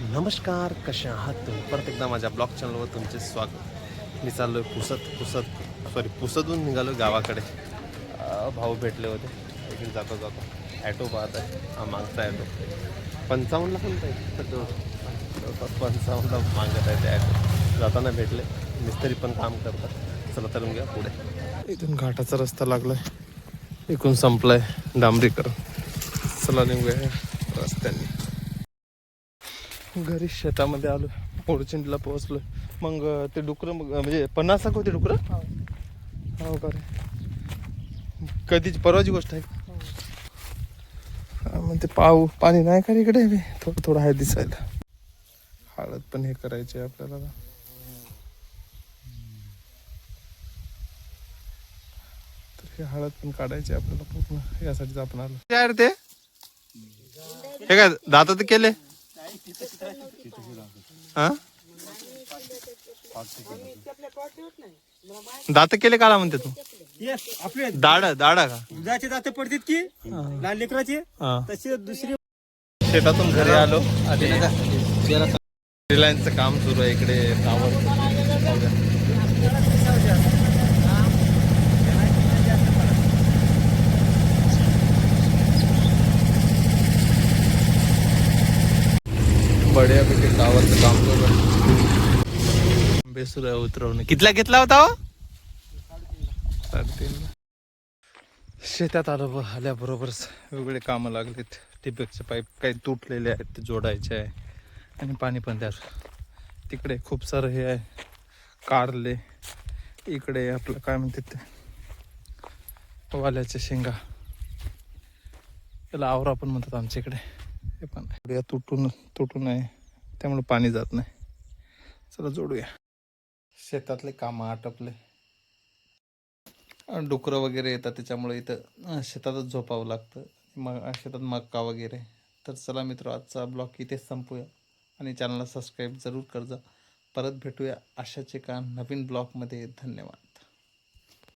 नमस्कार कशा आहात तुम्ही? परत एकदा माझ्या ब्लॉग चॅनलवर तुमचे स्वागत. मी चाललो आहे पुसत पुसत सॉरी पुसतून निघालो गावाकडे. भाऊ भेटले होते. इकडे जातो जातो. ॲटो पाहत आहे. हा मागचा ॲटो पंचावन्नला पण पाहिजे जवळपास पंचावन्नला मागत आहे ते ॲटो जाताना भेटले. मिस्त्री पण काम करतात. चला तर घ्या पुढे. इथून घाटाचा रस्ता लागलाय. इकडून संपलाय डांबरीकरण. चला निघूया रस्त्याने. घरी शेतामध्ये आलो ओरचिंडला पोहोचलो. मग ते डुकरं मग म्हणजे पन्नास लाख होते डुकरं? हो. का रे? कधीची परवाची गोष्ट आहे. हा, मग ते पाऊ पाणी नाही का इकडे? बे? थोडं थोडं आहे दिसायला. हळद पण हे करायचे आपल्याला तर हे हळद पण काढायची आपल्याला पूर्ण. यासाठीच आपण आलो. काय ते? हे काय दात तर केले? हा? दात केले काला म्हणते तू? येस आपले दाडा दाडा का? दुधाचे दाते पडतात की? लहान लेकराचे? तसे दुसरी शेतातून घरी आलो. आणि रिलायन्सचं काम सुरू आहे इकडे टावर बड्यापैकी गावाचं काम सुरू आहे बेसूर आहे उतरवणे. कितला घेतला होता हो? साडेतीन शेतात आलो ब आल्याबरोबरच वेगवेगळे कामं लागलेत. टिबकचे पाईप काही तुटलेले आहेत ते जोडायचे आहे. आणि पाणी पण त्यात. तिकडे खूप सारं हे आहे. कारले. इकडे आपलं काय म्हणतात ते? वाल्याच्या शेंगा. त्याला आवरा पण म्हणतात आमच्या इकडे. हे पण या तुटून तुटून आहे. त्यामुळे पाणी जात नाही. चला जोडूया. शेतातले कामं आटपले. डुकरं वगैरे येतात त्याच्यामुळे इथं शेतातच झोपावं लागतं. मग शेतात मक्का वगैरे. तर चला मित्र आजचा ब्लॉग इथेच संपूया. आणि चॅनलला सबस्क्राईब जरूर कर जा परत भेटूया अशाच एका नवीन ब्लॉगमध्ये. धन्यवाद.